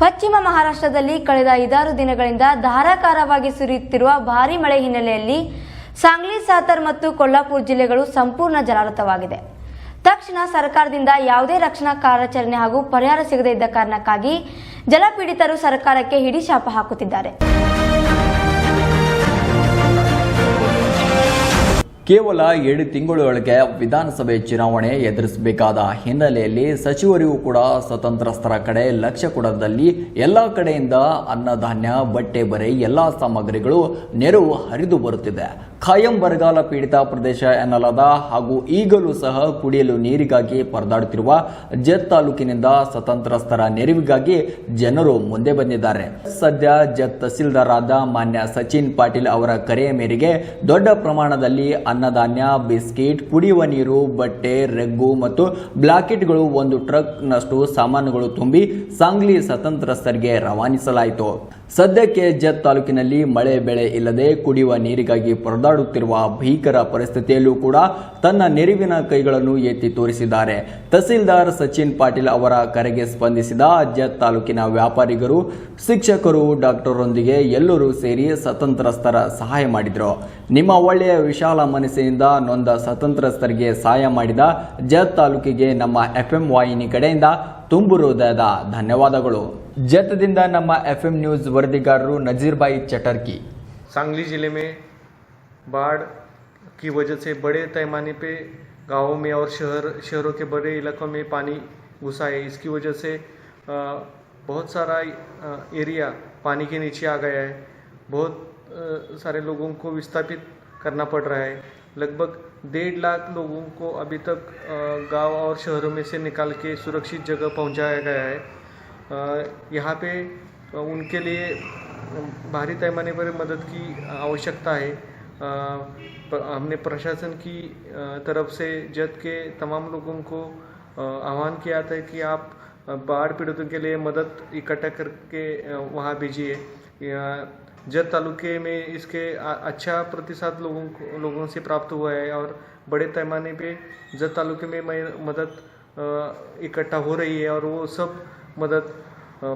ಪಶ್ಚಿಮ ಮಹಾರಾಷ್ಟ್ರದಲ್ಲಿ ಕಳೆದ ಐದಾರು ದಿನಗಳಿಂದ ಧಾರಾಕಾರವಾಗಿ ಸುರಿಯುತ್ತಿರುವ ಭಾರೀ ಮಳೆ ಹಿನ್ನೆಲೆಯಲ್ಲಿ ಸಾಂಗ್ಲಿ ಸಾತರ್ ಮತ್ತು ಕೊಲ್ಲಾಪುರ ಜಿಲ್ಲೆಗಳು ಸಂಪೂರ್ಣ ಜಲಾವೃತವಾಗಿದೆ. ತಕ್ಷಣ ಸರ್ಕಾರದಿಂದ ಯಾವುದೇ ರಕ್ಷಣಾ ಕಾರ್ಯಾಚರಣೆ ಹಾಗೂ ಪರಿಹಾರ ಸಿಗದೇ ಇದ್ದ ಕಾರಣಕ್ಕಾಗಿ ಜಲಪೀಡಿತರು ಸರ್ಕಾರಕ್ಕೆ ಹಿಡಿಶಾಪ ಹಾಕುತ್ತಿದ್ದಾರೆ. ಕೇವಲ ಏಳು ತಿಂಗಳೊಳಗೆ ವಿಧಾನಸಭೆ ಚುನಾವಣೆ ಎದುರಿಸಬೇಕಾದ ಹಿನ್ನೆಲೆಯಲ್ಲಿ ಸಚಿವರಿಗೂ ಕೂಡ ಸ್ವತಂತ್ರಸ್ಥರ ಕಡೆ ಲಕ್ಷ್ಯ ಕೊಡದಲ್ಲಿ ಎಲ್ಲ ಕಡೆಯಿಂದ ಅನ್ನಧಾನ್ಯ ಬಟ್ಟೆ, ಬರೆ, ಎಲ್ಲ ಸಾಮಗ್ರಿಗಳು ನೆರವು ಹರಿದು ಬರುತ್ತಿದೆ. ಖಾಯಂ ಬರಗಾಲ ಪೀಡಿತ ಪ್ರದೇಶ ಎನ್ನಲಾದ ಹಾಗೂ ಈಗಲೂ ಸಹ ಕುಡಿಯಲು ನೀರಿಗಾಗಿ ಪರದಾಡುತ್ತಿರುವ ಜತ್ ತಾಲೂಕಿನಿಂದ ಸ್ವತಂತ್ರಸ್ಥರ ನೆರವಿಗಾಗಿ ಜನರು ಮುಂದೆ ಬಂದಿದ್ದಾರೆ. ಸದ್ಯ ಜತ್ ತಹಸೀಲ್ದಾರ್ ಆದ ಮಾನ್ಯ ಸಚಿನ್ ಪಾಟೀಲ್ ಅವರ ಕರೆಯ ಮೇರೆಗೆ ದೊಡ್ಡ ಪ್ರಮಾಣದಲ್ಲಿ ಅನ್ನಧಾನ್ಯ ಬಿಸ್ಕಿಟ್, ಕುಡಿಯುವ ನೀರು, ಬಟ್ಟೆ, ರೆಗ್ಗು ಮತ್ತು ಬ್ಲಾಕೆಟ್ಗಳು ಒಂದು ಟ್ರಕ್ನಷ್ಟು ಸಾಮಾನುಗಳು ತುಂಬಿ ಸಾಂಗ್ಲಿ ಸ್ವತಂತ್ರಸ್ಥರಿಗೆ ರವಾನಿಸಲಾಯಿತು. ಸದ್ಯಕ್ಕೆ ಜತ್ ತಾಲೂಕಿನಲ್ಲಿ ಮಳೆ ಬೆಳೆ ಇಲ್ಲದೆ ಕುಡಿಯುವ ನೀರಿಗಾಗಿ ಪರದಾಡುತ್ತಿರುವ ಭೀಕರ ಪರಿಸ್ಥಿತಿಯಲ್ಲೂ ಕೂಡ ತನ್ನ ನೆರವಿನ ಕೈಗಳನ್ನು ಎತ್ತಿ ತೋರಿಸಿದ್ದಾರೆ. ತಹಸೀಲ್ದಾರ್ ಸಚಿನ್ ಪಾಟೀಲ್ ಅವರ ಕರೆಗೆ ಸ್ಪಂದಿಸಿದ ಜತ್ ತಾಲೂಕಿನ ವ್ಯಾಪಾರಿಗರು, ಶಿಕ್ಷಕರು ಡಾಕ್ಟರೊಂದಿಗೆ ಎಲ್ಲರೂ ಸೇರಿ ಸ್ವತಂತ್ರಸ್ಥರ ಸಹಾಯ ಮಾಡಿದರು. ನಿಮ್ಮ ಒಳ್ಳೆಯ ವಿಶಾಲ ಮನಸ್ಸಿನಿಂದ ನೊಂದ ಸ್ವತಂತ್ರಸ್ಥರಿಗೆ ಸಹಾಯ ಮಾಡಿದ ಜತ್ ತಾಲೂಕಿಗೆ ನಮ್ಮ ಎಫ್ಎಂ ವಾಹಿನಿ ಕಡೆಯಿಂದ ತುಂಬು ಹೃದಯದ ಧನ್ಯವಾದಗಳು ಜತದಿಂದ ನಮ್ಮ ಎಫ್ಎಂ ನ್ಯೂಸ್ ವರದಿಗಾರರು ನಜೀರ್ ಬಾಯಿ ಚಟರ್ಕಿ सांगली ज़िले में बाढ़ की वजह से बड़े पैमाने पे गांवों में और शहर शहरों के बड़े इलाकों में पानी घुसा है इसकी वजह से अ, बहुत सारा अ, एरिया पानी के नीचे आ गया है बहुत अ, सारे लोगों को विस्थापित करना पड़ रहा है लगभग डेढ़ लाख लोगों को अभी तक गाँव और शहरों में से निकाल के सुरक्षित जगह पहुँचाया गया है। यहाँ पे उनके लिए भारी पैमाने पर मदद की आवश्यकता है। हमने प्रशासन की तरफ़ से जद के तमाम लोगों को आह्वान किया था कि आप बाढ़ पीड़ितों के लिए मदद इकट्ठा करके वहाँ भेजिए। जद तालुके में इसके अच्छा प्रतिशत लोगों को, लोगों से प्राप्त हुआ है और बड़े पैमाने पे जद तालुके में मदद इकट्ठा हो रही है और वो सब मदद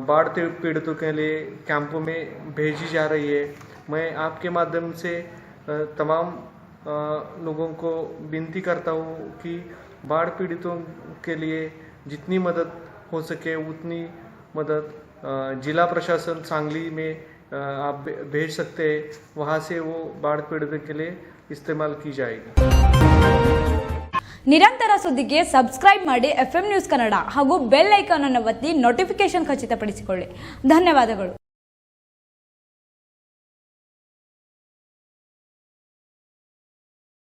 बाढ़ पीड़ितों के लिए कैंपों में भेजी जा रही है। मैं आपके माध्यम से तमाम लोगों को विनती करता हूँ कि बाढ़ पीड़ितों के लिए जितनी मदद हो सके, उतनी मदद जिला प्रशासन सांगली में आप भे- भेज सकते हैं वहाँ से वो बाढ़ पीड़ितों के लिए इस्तेमाल की जाएगी ನಿರಂತರ ಸುದ್ದಿಗೆ ಸಬ್ಸ್ಕ್ರೈಬ್ ಮಾಡಿ ಎಫ್ ನ್ಯೂಸ್ ಕನ್ನಡ ಹಾಗೂ ಬೆಲ್ ಐಕಾನ್ ಅನ್ನು ಒತ್ತಿ ನೋಟಿಫಿಕೇಶನ್ ಖಚಿತಪಡಿಸಿಕೊಳ್ಳಿ ಧನ್ಯವಾದಗಳು